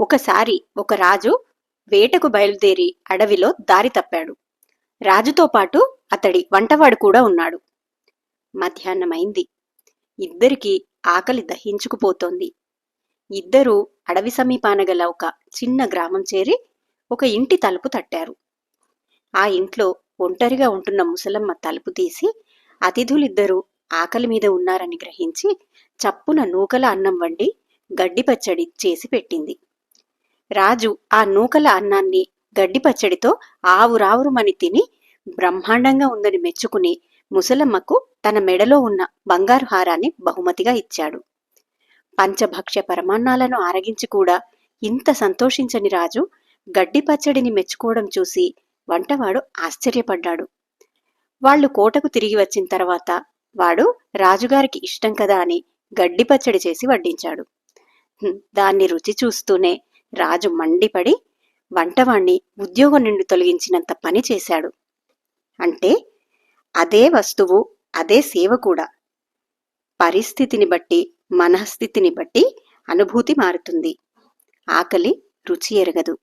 ఒకసారి ఒక రాజు వేటకు బయలుదేరి అడవిలో దారి తప్పాడు. రాజుతో పాటు అతడి వంటవాడు కూడా ఉన్నాడు. మధ్యాహ్నమైంది. ఇద్దరికి ఆకలి దహించుకుపోతోంది. ఇద్దరూ అడవి సమీపాన గల ఒక చిన్న గ్రామం చేరి ఒక ఇంటి తలుపు తట్టారు. ఆ ఇంట్లో ఒంటరిగా ఉంటున్న ముసలమ్మ తలుపు తీసి అతిథులిద్దరూ ఆకలి మీద ఉన్నారని గ్రహించి చప్పున నూకల అన్నం వండి గడ్డి పచ్చడి చేసి పెట్టింది. రాజు ఆ నూకల అన్నాన్ని గడ్డి పచ్చడితో ఆవురావురుమని తిని బ్రహ్మాండంగా ఉందని మెచ్చుకుని ముసలమ్మకు తన మెడలో ఉన్న బంగారు హారాన్ని బహుమతిగా ఇచ్చాడు. పంచభక్ష్య పరమాన్నాలను ఆరగించి కూడా ఇంత సంతోషించని రాజు గడ్డి పచ్చడిని మెచ్చుకోవడం చూసి వంటవాడు ఆశ్చర్యపడ్డాడు. వాళ్ళు కోటకు తిరిగి వచ్చిన తర్వాత వాడు రాజుగారికి ఇష్టం కదా అని గడ్డి పచ్చడి చేసి వడ్డించాడు. దాన్ని రుచి చూస్తూనే రాజు మండిపడి వంటవాణ్ణి ఉద్యోగం నుండి తొలగించినంత పని చేశాడు. అంటే అదే వస్తువు అదే సేవ కూడా. పరిస్థితిని బట్టి మనస్థితిని బట్టి అనుభూతి మారుతుంది. ఆకలి రుచి ఎరగదు.